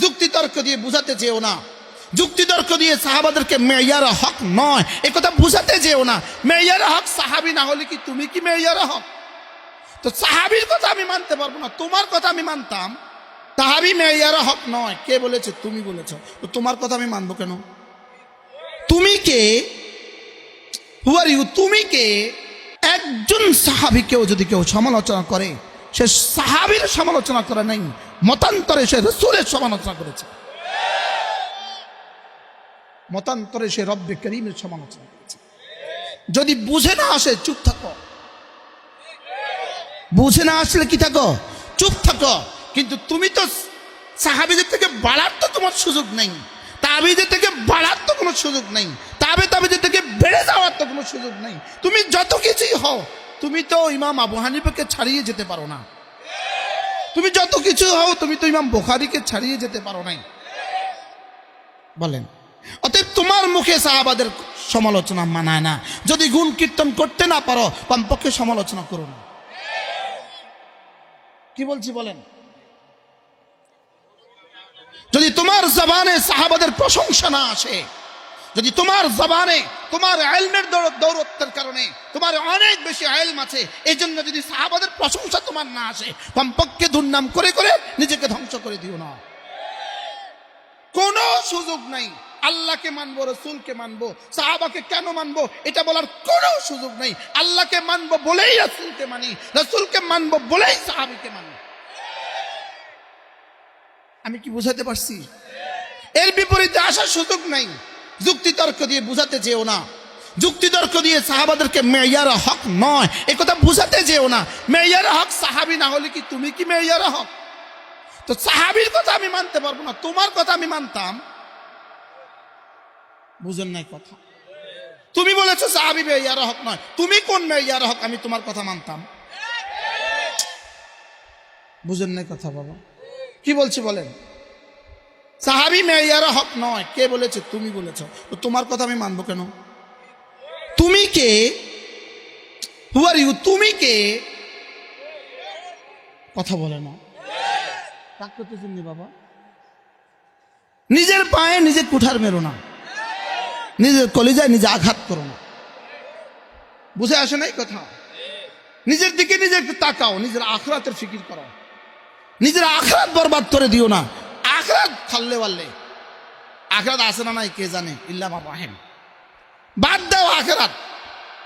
যুক্তিতর্ক দিয়ে বুঝাতে চেয়েও না। যুক্তিতর্ক দিয়ে সাহাবাদেরকে মেয়ার হক নয়। এ কথা বুঝাতে চেয়েও না। মেয়ার হক সাহাবি না হলে কি তুমি কি মেয়ার হক? তো সাহাবির কথা আমি মানতে পারব না, তোমার কথা আমি মানতাম। সাহাবি মেয়ার হক নয়। কে বলেছে? তুমি বলেছ। তো তোমার কথা আমি মানবো কেন? তুমি কে? হু আর ইউ তুমি কে? একজন সাহাবিকেও যদি কেউ সমালোচনা করে সে সাহাবির সমালোচনা করে নাই, মতান্তরে সে রসুলের সমালোচনা করেছে। মতান্তরে সে রব্বে করিমের সমালোচনা করেছে। যদি বুঝে না আসে, চুপ থাকো। বুঝে না আসলে কি থাকো? চুপ থাকো। কিন্তু তুমি তো সাহাবিদের থেকে বাড়ার তো তোমার সুযোগ নেই। তাবিদের থেকে বাড়ার তো কোনো সুযোগ নেই। তাবে তাবিদের থেকে বেড়ে যাওয়ার তো কোনো সুযোগ নেই। তুমি যত কিছুই হও তুমি তো ইমাম আবু হানিফাকে ছাড়িয়ে যেতে পারো না। তুমি যত কিছু হও, তুমি তো ইমাম বোখারিকে ছাড়িয়ে যেতে পারো নাই। বলেন, অতএব তোমার মুখে সাহাবাদের সমালোচনা মানায় না। যদি গুণ কীর্তন করতে না পারো, কমপক্ষে সমালোচনা করো না। কি বলছি বলেন? যদি তোমার জবানে সাহাবাদের প্রশংসা না আসে যদি তোমার জবানে, তোমার আইলমের দৌরত্বের কারণে তোমার অনেক বেশি আইলম আছে এই জন্য যদি সাহাবাদের প্রশংসা তোমার না আসে, কমপক্ষে দুর্নাম করে করে নিজেকে ধ্বংস করে দিও না। কোনো সুযোগ নাই। আল্লাহকে মানবো, রসুলকে মানবো, সাহাবাকে কেন মানবো, এটা বলার কোনো সুযোগ নেই। আল্লাহকে মানবো বলেই রসুলকে মানি, রসুলকে মানবো বলেই সাহাবিকে মানি। আমি কি বুঝাতে পারছি? এর বিপরীতে আসার সুযোগ নাই। যুক্তিতর্ক দিয়ে বুঝাতে যেও না। যুক্তিতর্ক দিয়ে সাহাবাদেরকে মেয়ার হক নয়। এ কথা বুঝাতে যেও না। মেয়ার হক সাহাবি না হলে কি তুমি কি মেয়ার হক? তো সাহাবির কথা আমি মানতে পারব না, তোমার কথা আমি মানতাম। বুঝেন নাই কথা। তুমি বলেছ সাহাবি মেয়ার হক নয়। তুমি কোন মেয়ার হক আমি তোমার কথা মানতাম? বুঝেন নাই কথা বাবা। কি বলছি বলেন? সাহাবি মেয়ার হক নয়। কে বলেছে? তুমি বলেছ। তো তোমার কথা আমি মানবো কেন? তুমি কে? হু আর ইউ তুমি কে? কথা বলে নি। বাবা? নিজের পায়ে নিজে কুঠার মেরো না। নিজের কলিজায় নিজে আঘাত করো না। বুঝে আসে নাই কথা? নিজের দিকে নিজে তাকাও। নিজের আখরাতের ফিকির করো। নিজের আখরাত বরবাদ করে দিও না। আখরাত ফাললে পারলে আখরাত আসে না নাই, কে জানে? ইল্লা বাহেম বাদ দাও আখরাত।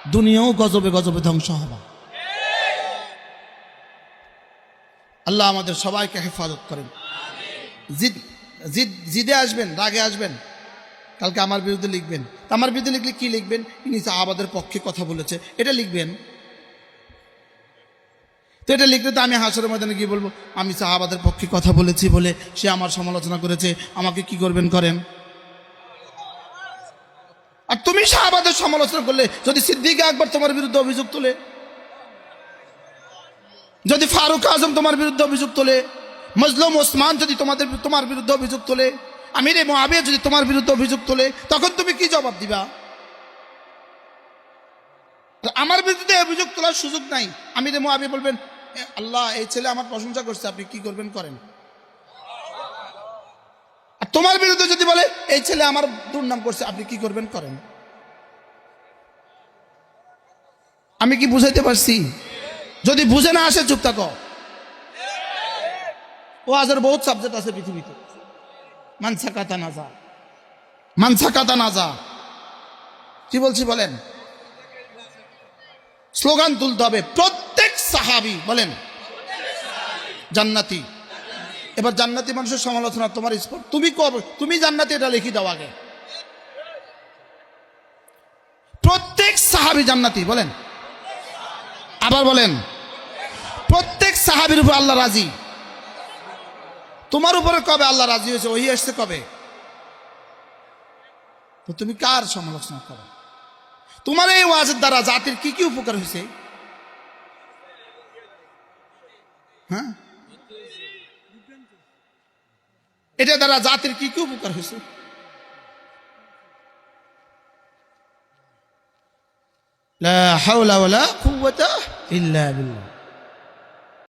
দুনিয়াও গজবে গজবে ধ্বংস হবা। আল্লাহ আমাদের সবাইকে হেফাজত করেন। জিদ জিদ, জিদে আসবেন, রাগে আসবেন। কালকে আমার বিরুদ্ধে লিখবেন। আমার বিরুদ্ধে লিখলে কি লিখবেন? ইনি সাহাবাদের পক্ষে কথা বলেছে। এটা লিখবেন। তো এটা লিখলে তো আমি হাসরের ময়দানে গিয়ে বলব? আমি সাহাবাদের পক্ষে কথা বলেছি বলে সে আমার সমালোচনা করেছে। আমাকে কি করবেন করেন? আর তুমি সাহাবাদের সমালোচনা করলে যদি সিদ্দিক আকবর তোমার বিরুদ্ধে অভিযোগ তোলে যদি ফারুক আজম তোমার বিরুদ্ধে অভিযোগ তোলে মজলুম ওসমান যদি তোমাদের তোমার বিরুদ্ধে অভিযোগ তোলে আমির মহাবিয়া যদি তোমার বিরুদ্ধে অভিযোগ তোলে তখন তুমি কি জবাব দিবা? আমার বিরুদ্ধে অভিযোগ তোলার সুযোগ নাই। আমির মহাবিয়া বলবেন "এ, আল্লাহ, এই ছেলে আমার প্রশংসা করছে, আপনি কি করবেন করেন। আর তোমার বিরুদ্ধে যদি বলে, এই ছেলে আমার দুর্নাম করছে, আপনি কি করবেন করেন। আমি কি বুঝাইতে পারছি? যদি বুঝে না আসে, চুপ থাকো। ও আজের বহুত সাবজেক্ট আছে পৃথিবীতে। মানসা কাতা নাজা মানসা কাতা নাজা কি বলছি বলেন? স্লোগান তুলতে হবে। সাহাবি, বলেন। জান্নাতি। এবার জান্নাতি মানুষের সমালোচনা, তোমার স্পট তুমি কবে তুমি জান্নাতি এটা লিখি দাও আগে। প্রত্যেক সাহাবি জান্নাতি, বলেন। আবার বলেন। প্রত্যেক সাহাবির উপর আল্লাহ রাজি। তোমার উপরে কবে আল্লাহ রাজি হয়েছে, ওই আসছে কবে? তো তুমি কার সমালোচনা করো? তোমার এই ওয়াজের দ্বারা জাতির কি কি উপকার হয়েছে? হ্যাঁ? এটা দ্বারা জাতির কি কি উপকার হয়েছে? লা হাওলা ওয়ালা কুওয়াতা ইল্লা বিল্লাহ।